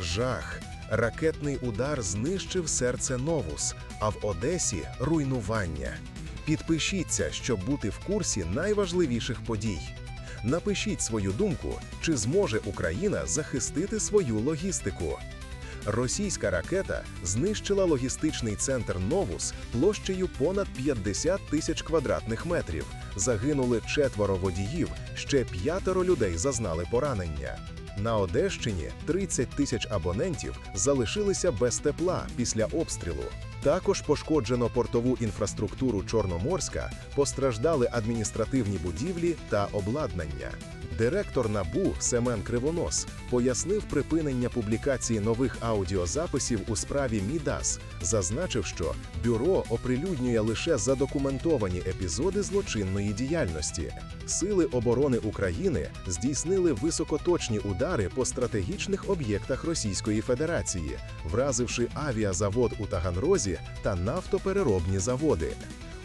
Жах. Ракетний удар знищив серце Новус, а в Одесі руйнування. Підпишіться, щоб бути в курсі найважливіших подій. Напишіть свою думку, чи зможе Україна захистити свою логістику. Російська ракета знищила логістичний центр Новус площею понад 50 тисяч квадратних метрів. Загинули четверо водіїв, ще п'ятеро людей зазнали поранення. На Одещині 30 тисяч абонентів залишилися без тепла після обстрілу. Також пошкоджено портову інфраструктуру Чорноморська, постраждали адміністративні будівлі та обладнання. Директор НАБУ Семен Кривонос пояснив припинення публікації нових аудіозаписів у справі Мідас, зазначив, що бюро оприлюднює лише задокументовані епізоди злочинної діяльності. Сили оборони України здійснили високоточні удари по стратегічних об'єктах Російської Федерації, вразивши авіазавод у Таганрозі та нафтопереробні заводи.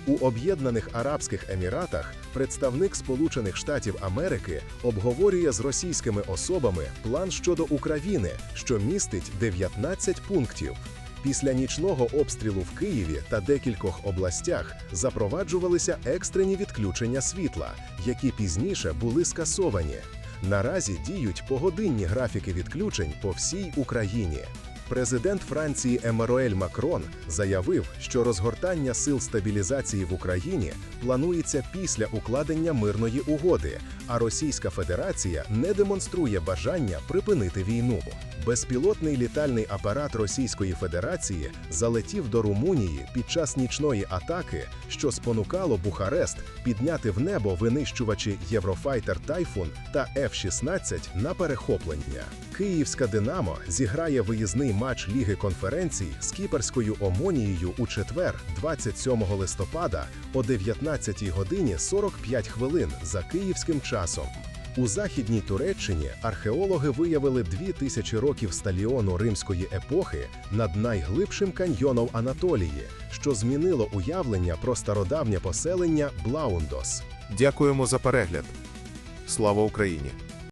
У Об'єднаних Арабських Еміратах представник Сполучених Штатів Америки обговорює з російськими особами план щодо України, що містить 19 пунктів. Після нічного обстрілу в Києві та декількох областях запроваджувалися екстрені відключення світла, які пізніше були скасовані. Наразі діють погодинні графіки відключень по всій Україні. Президент Франції Еммануель Макрон заявив, що розгортання сил стабілізації в Україні планується після укладення мирної угоди, а Російська Федерація не демонструє бажання припинити війну. Безпілотний літальний апарат Російської Федерації залетів до Румунії під час нічної атаки, що спонукало Бухарест підняти в небо винищувачі Єврофайтер Тайфун та F-16 на перехоплення. Київська Динамо зіграє виїзний матч Ліги конференцій з кіперською Омонією у четвер, 27 листопада о 19 годині 45 хвилин за київським часом. У західній Туреччині археологи виявили дві тисячі років сталіону римської епохи над найглибшим каньйоном Анатолії, що змінило уявлення про стародавнє поселення Блаундос. Дякуємо за перегляд. Слава Україні!